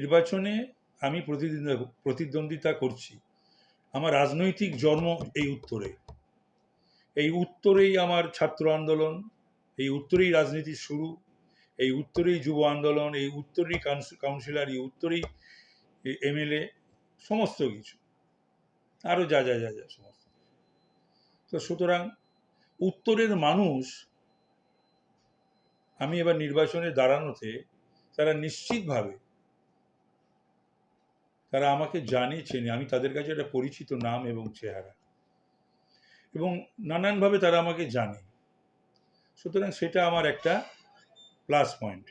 নির্বাচনে আমি প্রতিদ্বন্দ্বিতা প্রতিদ্বন্দ্বিতা করছি। আমার রাজনৈতিক জন্ম এই উত্তরে। এই উত্তরেই আমার ছাত্র আন্দোলন, এই উত্তরেই রাজনীতির শুরু, এই উত্তরেই যুব আন্দোলন, এই উত্তরেই কাউন্সি- কাউন্সিলর, এই উত্তরেই এমএলএ, সমস্ত কিছু। আরও যা যা যা যা, সমস্ত। তো সুতরাং উত্তরের মানুষ আমি এবার নির্বাচনে দাঁড়ানোতে তারা নিশ্চিতভাবে তারা আমাকে জানে, চেনে। আমি তাদের কাছে একটা পরিচিত নাম এবং চেহারা। এবং নানানভাবে তারা আমাকে জানে। সুতরাং সেটা আমার একটা প্লাস পয়েন্ট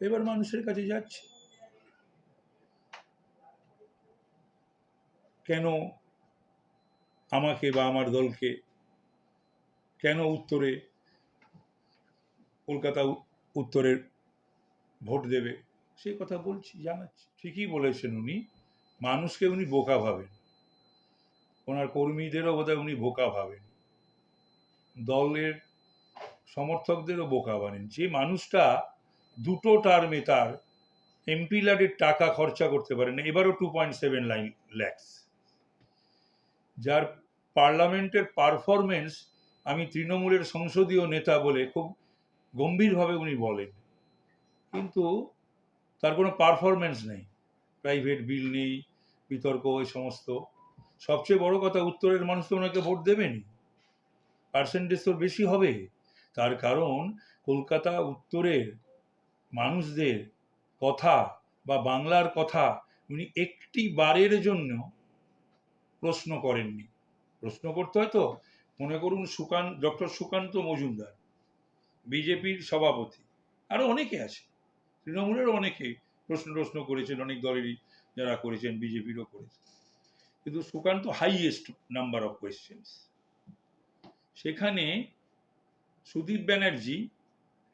এবার মানুষের কাছে যাচ্ছে। কেন আমাকে বা আমার দলকে, কেন উত্তরে, কলকাতা উত্তরের ভোট দেবে? সেই কথা বলছি, জানাচ্ছি। ঠিকই বলেছেন উনি। মানুষকে উনি বোকা ভাবেন। ওনার কর্মীদেরও বোধহয় উনি বোকা ভাবেন। দলের সমর্থকদেরও বোকা বানেন। যে মানুষটা দুটো টার্মে তার এমপি লাডের টাকা খরচা করতে পারেন এবারও two point seven nine lakhs যার পার্লামেন্টের পারফরমেন্স আমি তৃণমূলের সংসদীয় নেতা বলে খুব গম্ভীরভাবে উনি বলেন। কিন্তু তার কোনো পারফরমেন্স নেই। প্রাইভেট বিল নেই, বিতর্ক এই সমস্ত। সবচেয়ে বড় কথা, উত্তরের মানুষ তো ওনাকে ভোট দেবেনি পার্সেন্টেজ তো বেশি হবে। তার কারণ, কলকাতা উত্তরের মানুষদের কথা বা বাংলার কথা উনি একটি বারের জন্য প্রশ্ন করেননি। প্রশ্ন করতে হয় তো, মনে করুন সুকান্ত, ডক্টর সুকান্ত মজুমদার, বিজেপির সভাপতি আরও অনেকে আছে। তৃণমূলেরও অনেকে প্রশ্ন প্রশ্ন করেছেন, অনেক দলেরই যারা করেছেন, বিজেপিরও করেছেন। কিন্তু Sukanta highest number of questions সেখানে সুদীপ ব্যানার্জি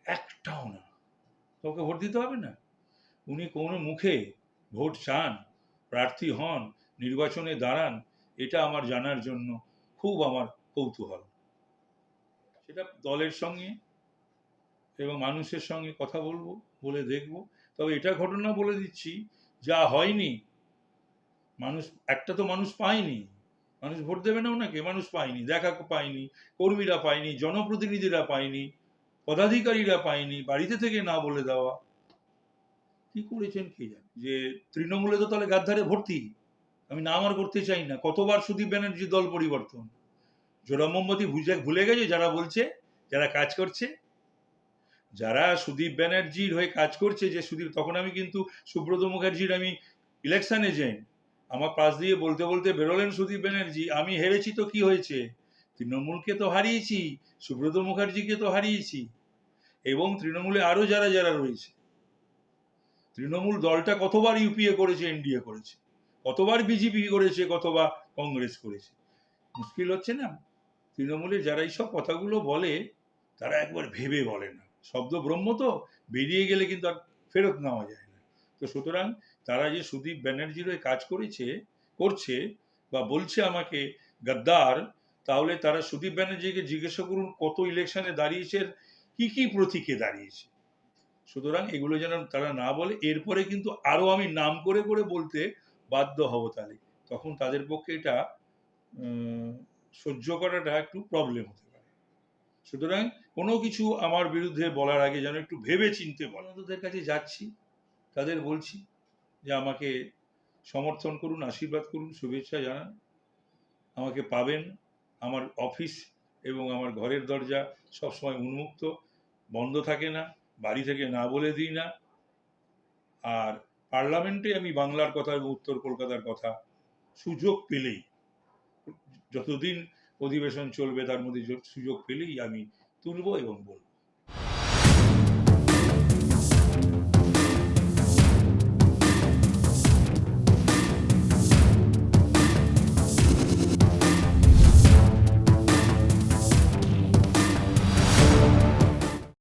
একটাও না। তোকে ভোট দিতে হবে না। উনি কোনো মুখে ভোট চান, প্রার্থী হন, নির্বাচনে দাঁড়ান, এটা আমার জানার জন্য খুব আমার কৌতূহল। সেটা দলের সঙ্গে এবং মানুষের সঙ্গে কথা বলব। বলে দেখব। তবে এটা ঘটনা বলে দিচ্ছি, যা হয়নি, মানুষ, একটা তো মানুষ পায়নি। মানুষ ভোট দেবে না ওনাকে? মানুষ পায়নি, দেখা পায়নি, কর্মীরা পায়নি, জনপ্রতিনিধিরা পায়নি, পদাধিকারীরা পায়নি, বাড়িতে থেকে না বলে দেওয়া। কি করেছেন কে জানে? যে তৃণমূলে তো তাহলে গাদ্দারে ভর্তি। আমি নাম আর করতে চাই না। কতবার সুদীপ ব্যানার্জি দল পরিবর্তন? জোড়া মোমবাতি ভুলে গেছে? যারা বলছে, যারা কাজ করছে যারা সুদীপ ব্যানার্জির হয়ে কাজ করছে যে সুদীপ, তখন আমি কিন্তু সুব্রত মুখার্জির আমি ইলেকশন এজেন্ট আমার পাশ দিয়ে বলতে বলতে বেরোলেন সুদীপ ব্যানার্জি, আমি হেরেছি তো কি হয়েছে? তৃণমূলকে তো হারিয়েছি, সুব্রত মুখার্জিকে তো হারিয়েছি, এবং তৃণমূলে আরও যারা যারা রয়েছে। তৃণমূল দলটা কতবার ইউপিএ করেছে এনডিএ করেছে, কতবার বিজেপি করেছে, কতবার কংগ্রেস করেছে। মুশকিল হচ্ছে না? তৃণমূলে যারা এইসব কথাগুলো বলে, তারা একবার ভেবে বলে না। শব্দ ব্রহ্ম তো, বেরিয়ে গেলে কিন্তু আর ফেরত নেওয়া যায় না। তো সুতরাং তারা যে সুদীপ ব্যানার্জির হয়ে কাজ করেছে, করছে বা বলছে আমাকে, গদ্দার, তাহলে তারা সুদীপ ব্যানার্জিকে জিজ্ঞাসা করুন কত ইলেকশনে দাঁড়িয়েছে কি কি প্রতীকে দাঁড়িয়েছে? সুতরাং এগুলো যেন তারা না বলে, এরপরে কিন্তু আরও আমি নাম করে করে বলতে বাধ্য হব তাহলে। তখন তাদের পক্ষে এটা সহ্য করাটা একটু প্রবলেম হতে সুতরাং কোনো কিছু আমার বিরুদ্ধে বলার আগে যেন একটু ভেবে চিনতে বলে কাছে যাচ্ছি, তাদের বলছি যে আমাকে সমর্থন করুন, আশীর্বাদ করুন, শুভেচ্ছা জানান, আমাকে পাবেন, আমার অফিস এবং আমার ঘরের দরজা সবসময় উন্মুক্ত, বন্ধ থাকে না, বাড়ি থেকে না বলে দিই না। আর পার্লামেন্টে আমি বাংলার কথা এবং উত্তর কলকাতার কথা সুযোগ পেলেই, যতদিন অধিবেশন চলবে তার মধ্যে সুযোগ পেলেই আমি তুলব এবং বলব।